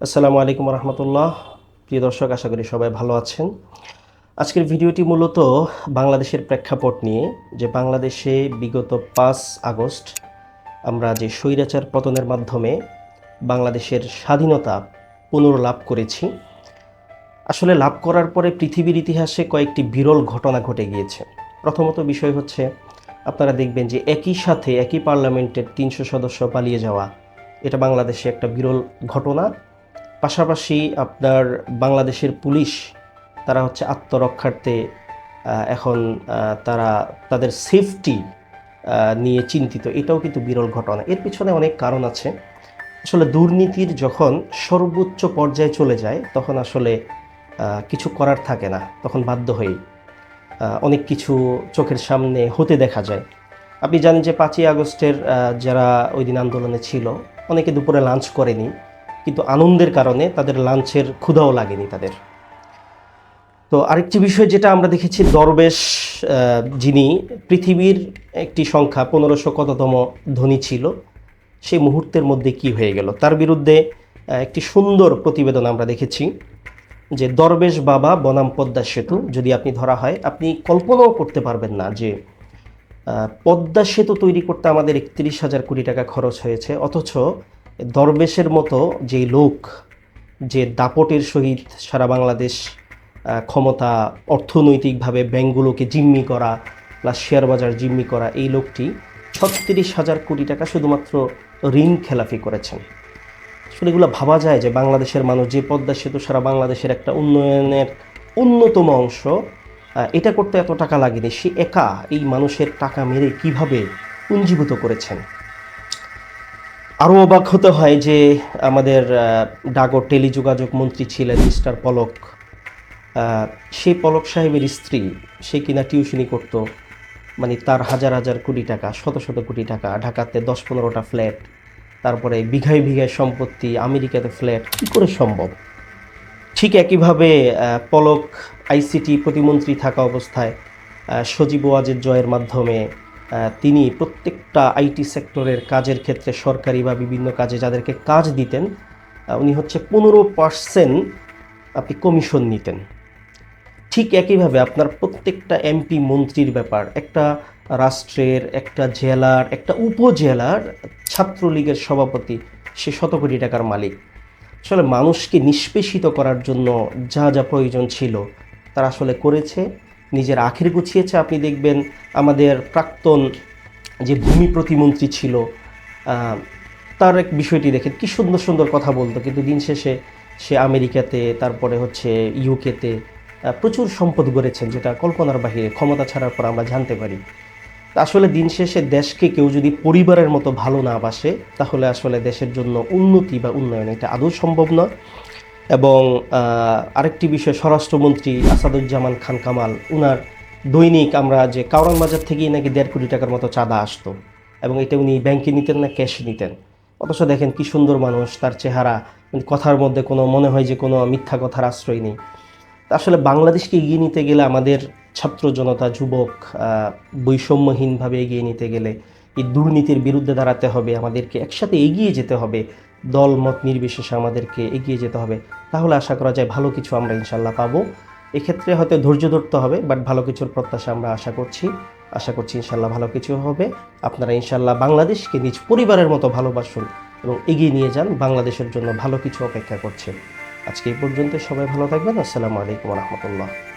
আসসালামু আলাইকুম রহমতুল্লাহ। প্রিয় দর্শক, আশা করি সবাই ভালো আছেন। আজকের ভিডিওটি মূলত বাংলাদেশের প্রেক্ষাপট নিয়ে, যে বাংলাদেশে বিগত পাঁচ আগস্ট আমরা যে স্বৈরাচার পতনের মাধ্যমে বাংলাদেশের স্বাধীনতা পুনর্লাভ করেছি, আসলে লাভ করার পরে পৃথিবীর ইতিহাসে কয়েকটি বিরল ঘটনা ঘটে গিয়েছে। প্রথমত বিষয় হচ্ছে, আপনারা দেখবেন যে একই সাথে, একই পার্লামেন্টের তিনশো সদস্য পালিয়ে যাওয়া, এটা বাংলাদেশে একটা বিরল ঘটনা। পাশাপাশি আপনার বাংলাদেশের পুলিশ তারা হচ্ছে আত্মরক্ষার্থে এখন তারা তাদের সেফটি নিয়ে চিন্তিত। এটাও কিন্তু বিরল ঘটনা। এর পিছনে অনেক কারণ আছে। আসলে দুর্নীতির যখন সর্বোচ্চ পর্যায়ে চলে যায় তখন আসলে কিছু করার থাকে না। তখন বাধ্য আহ, অনেক কিছু চোখের সামনে হতে দেখা যায়। আপনি জানেন যে পাঁচই আগস্টের যারা ওই দিন আন্দোলনে ছিল অনেকে দুপুরে লাঞ্চ করেনি। কিন্তু আনন্দের কারণে তাদের লাঞ্চের ক্ষুধাও লাগেনি তাদের। তো আরেকটি বিষয় যেটা আমরা দেখেছি, দরবেশ যিনি পৃথিবীর একটি সংখ্যা পনেরোশো কততম ধনী ছিল, সেই মুহূর্তের মধ্যে কি হয়ে গেল? তার বিরুদ্ধে একটি সুন্দর প্রতিবেদন আমরা দেখেছি যে দরবেশ বাবা বনাম পদ্মা সেতু, যদি আপনি ধরা হয়, আপনি কল্পনাও করতে পারবেন না যে পদ্মা সেতু তৈরি করতে আমাদের একত্রিশ হাজার কোটি টাকা খরচ হয়েছে, অথচ দরবেশের মতো যে লোক, যে দাপটের সহিত সারা বাংলাদেশ ক্ষমতা অর্থনৈতিকভাবে ব্যাংকগুলোকে জিম্মি করা প্লাস শেয়ার বাজার জিম্মি করা, এই লোকটি ছত্রিশ হাজার কোটি টাকা শুধুমাত্র ঋণ খেলাফি করেছেন। আসলে এগুলো ভাবা যায় যে বাংলাদেশের মানুষ যে পদ্মা সেতু সারা বাংলাদেশের একটা উন্নয়নের অন্যতম অংশ এটা করতে এত টাকা লাগেনি। সে একা এই মানুষের টাকা মেরে কীভাবে পুঞ্জীভূত করেছেন? আরও অবাক হতে হয় যে আমাদের ডাগর টেলিযোগাযোগ মন্ত্রী ছিলেন মিস্টার পলক। সেই পলক সাহেবের স্ত্রী, সে কিনা টিউশনি করতো মানে তার হাজার হাজার কোটি টাকা, শত শত কোটি টাকা, ঢাকাতে দশ পনেরোটা ফ্ল্যাট, তারপরে বিঘায় বিঘায় সম্পত্তি, আমেরিকাতে ফ্ল্যাট, কী করে সম্ভব? ঠিক একইভাবে পলক আইসিটি প্রতিমন্ত্রী থাকা অবস্থায় সজীব ওয়াজের জয়ের মাধ্যমে তিনি প্রত্যেকটা আইটি সেক্টরের কাজের ক্ষেত্রে সরকারি বা বিভিন্ন কাজে যাদেরকে কাজ দিতেন উনি হচ্ছে পনেরো পার্সেন্ট আপনি কমিশন নিতেন। ঠিক একইভাবে আপনার প্রত্যেকটা এমপি মন্ত্রীর ব্যাপার, একটা রাষ্ট্রের, একটা জেলার, একটা উপজেলার ছাত্রলীগের সভাপতি, সে শত কোটি টাকার মালিক। আসলে মানুষকে নিষ্পেষিত করার জন্য যা যা প্রয়োজন ছিল, তারা আসলে করেছে। নিজের আখের গুছিয়েছে। আপনি দেখবেন আমাদের প্রাক্তন যে ভূমি প্রতিমন্ত্রী ছিল তার এক বিষয়টি দেখেন কি সুন্দর সুন্দর কথা বলতো। কিন্তু দিন শেষে সে আমেরিকাতে, তারপরে হচ্ছে ইউকেতে প্রচুর সম্পদ গড়েছেন, যেটা কল্পনার বাহিরে ক্ষমতা ছাড়ার পর আমরা জানতে পারি। আসলে দিন শেষে দেশকে কেউ যদি পরিবারের মতো ভালো না বাসে, তাহলে আসলে দেশের জন্য উন্নতি বা উন্নয়ন এটা আদৌ সম্ভব নয়। এবং আরেকটি বিষয়, স্বরাষ্ট্রমন্ত্রী আসাদুজ্জামান খান কামাল, উনার দৈনিক আমরা যে কাউরান বাজার থেকেই নাকি দেড় কোটি টাকার মতো চাঁদা আসতো এবং এটা উনি ব্যাংকে নিতেন না, ক্যাশ নিতেন। অথচ দেখেন কি সুন্দর মানুষ, তার চেহারা কথার মধ্যে কোনো, মনে হয় যে কোনো মিথ্যা কথার আশ্রয় নেই। আসলে বাংলাদেশকে এগিয়ে নিতে গেলে আমাদের ছাত্র জনতা, যুবক বৈষম্যহীনভাবে এগিয়ে নিতে গেলে এই দুর্নীতির বিরুদ্ধে দাঁড়াতে হবে, আমাদেরকে একসাথে এগিয়ে যেতে হবে, দল, মত নির্বিশেষে আমাদেরকে এগিয়ে যেতে হবে। তাহলে আশা করা যায় ভালো কিছু আমরা ইনশাল্লাহ পাবো। এক্ষেত্রে হয়তো ধৈর্য ধরতে হবে বাট ভালো কিছুর প্রত্যাশা আমরা আশা করছি। আশা করছি ইনশাল্লাহ ভালো কিছু হবে। আপনারা ইনশাল্লাহ বাংলাদেশকে নিজ পরিবারের মতো ভালোবাসুন এবং এগিয়ে নিয়ে যান, বাংলাদেশের জন্য ভালো কিছু অপেক্ষা করছে আজকে এই পর্যন্ত সবাই ভালো থাকবেন। আসসালামু আলাইকুম রহমতুল্লাহ।